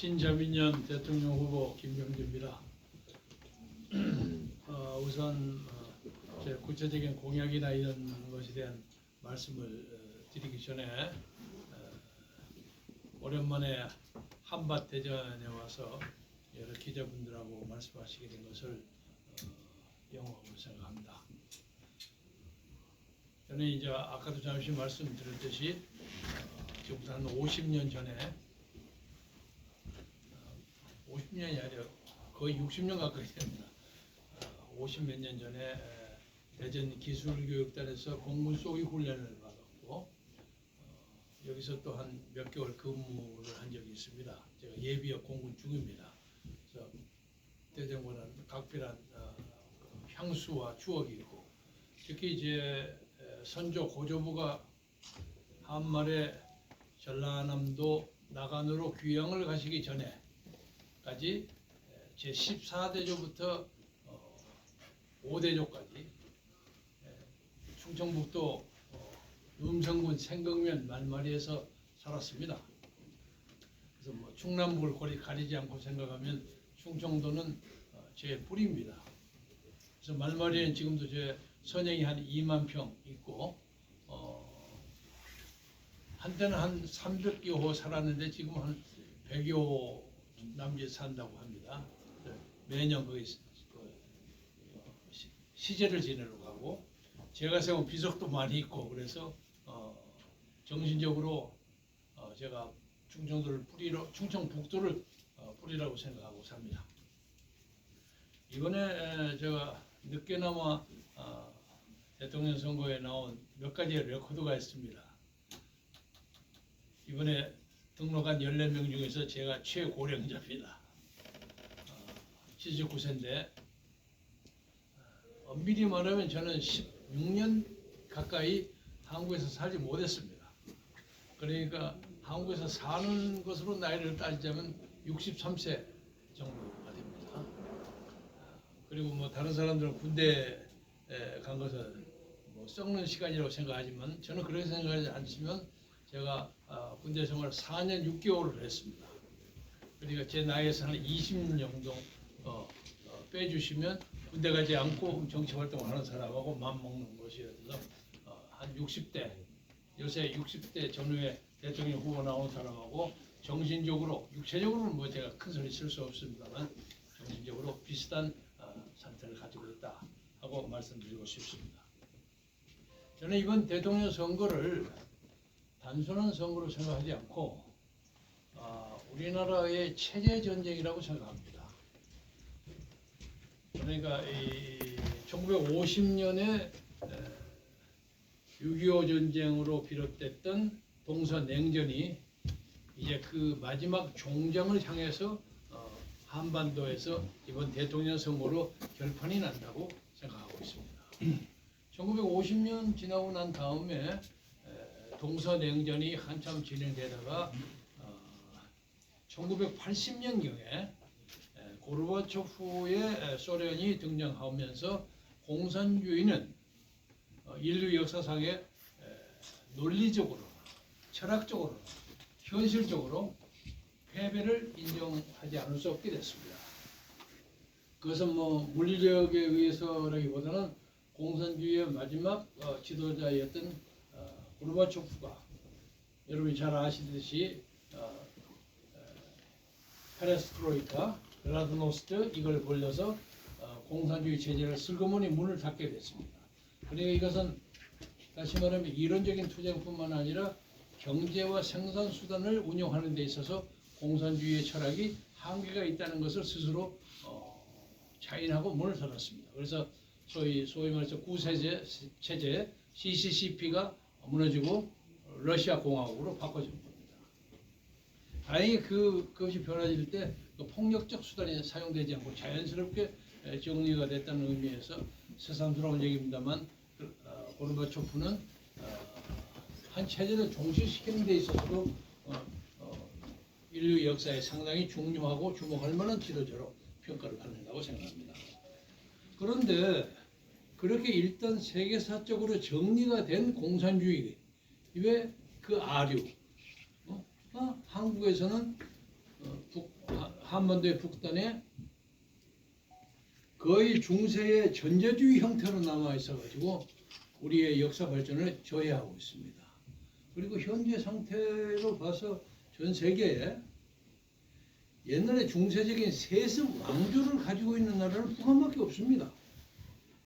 신자민련 대통령 후보 김병주입니다. 어, 우선 어, 제 구체적인 공약이나 이런 것에 대한 말씀을 어, 드리기 전에 어, 오랜만에 한밭 대전에 와서 여러 기자분들하고 말씀하시게 된 것을 어, 영광으로 생각합니다. 저는 이제 아까도 잠시 말씀드렸듯이 어, 지금부터 한 50년 전에 50년이 아니라 거의 60년 가까이 됩니다. 50 몇 년 전에 에, 대전 기술교육단에서 공군 쏘기 훈련을 받았고 어, 여기서 또 한 몇 개월 근무를 한 적이 있습니다. 제가 예비역 공군 중입니다. 그래서 대전과는 각별한 어, 그 향수와 추억이 있고 특히 이제 에, 선조 고조부가 한말에 전라남도 나간으로 귀향을 가시기 전에 까지 제 14대조부터 5대조까지 충청북도 어, 음성군 생강면 말마리에서 살았습니다. 그래서 뭐 충남북을 거리 가리지 않고 생각하면 충청도는 어, 제 뿌리입니다. 그래서 말마리에는 지금도 제 선영이 한 2만 평 있고 어, 한때는 한 300여 호 살았는데 지금 한 100여 호 남짓 산다고 합니다. 네, 매년 거기 그, 어, 시- 시제를 지내러 가고 제가 세운 비석도 많이 있고 그래서 어, 정신적으로 어, 제가 충청도를 뿌리로 충청북도를 어, 뿌리라고 생각하고 삽니다. 이번에 에, 제가 늦게나마 어, 대통령 선거에 나온 몇 가지의 레코드가 있습니다. 이번에 등록한 14명 중에서 제가 최고령자입니다. 어, 79세인데 어, 엄밀히 말하면 저는 16년 가까이 한국에서 살지 못했습니다. 그러니까 한국에서 사는 것으로 나이를 따지자면 63세 정도가 됩니다. 어, 그리고 뭐 다른 사람들은 군대에 간 것은 뭐 썩는 시간이라고 생각하지만 저는 그렇게 생각하지 않지만 제가 아, 군대 생활 4년 6개월을 했습니다. 그러니까 제 나이에서 한 20년 정도 어, 어, 빼주시면 군대 가지 않고 정치 활동을 하는 사람하고 맞먹는 것이어서 어, 한 60대 요새 60대 전후에 대통령 후보 나온 사람하고 정신적으로 육체적으로는 뭐 제가 큰 소리 칠 수 없습니다만 정신적으로 비슷한 어, 상태를 가지고 있다 하고 말씀드리고 싶습니다. 저는 이번 대통령 선거를 단순한 선거로 생각하지 않고 아, 우리나라의 체제 전쟁이라고 생각합니다. 그러니까 이 1950년에 6.25 전쟁으로 비롯됐던 동서 냉전이 이제 그 마지막 종정을 향해서 어, 한반도에서 이번 대통령 선거로 결판이 난다고 생각하고 있습니다. 1950년 지나고 난 다음에 에, 동서냉전이 한참 진행되다가 어, 1980년경에 고르바초프의 소련이 등장하면서 공산주의는 어, 인류 역사상에 에, 논리적으로, 철학적으로, 현실적으로 패배를 인정하지 않을 수 없게 됐습니다. 그것은 뭐 물리력에 의해서라기보다는 공산주의의 마지막 어, 지도자였던 어, 고르바초프가 여러분이 잘 아시듯이 어, 어, 페레스트로이카, 글라드노스트 이걸 벌려서 어, 공산주의 체제를 슬그머니 문을 닫게 됐습니다. 그러니까 이것은 다시 말하면 이론적인 투쟁뿐만 아니라 경제와 생산 수단을 운영하는 데 있어서 공산주의의 철학이 한계가 있다는 것을 스스로 어, 자인하고 문을 닫았습니다. 그래서 소위 소위 말해서 구세제 체제 CCCP가 무너지고 러시아 공화국으로 바꿔진 겁니다. 다행히 그 그것이 변화될 때 그 폭력적 수단이 사용되지 않고 자연스럽게 에, 정리가 됐다는 의미에서 새삼스러운 얘기입니다만 그, 어, 고르바초프는 어, 한 체제를 종식시키는 데 있어서도 어, 어, 인류 역사에 상당히 중요하고 주목할 만한 지도자로 평가를 받는다고 생각합니다. 그런데 그렇게 일단 세계사적으로 정리가 된 공산주의 왜그 아류 어? 어? 한국에서는 어, 북, 한반도의 북단에 거의 중세의 전제주의 형태로 남아 있어가지고 우리의 역사 발전을 저해하고 있습니다. 그리고 현재 상태로 봐서 전 세계에 옛날에 중세적인 세습 왕조를 가지고 있는 나라는 북한밖에 없습니다.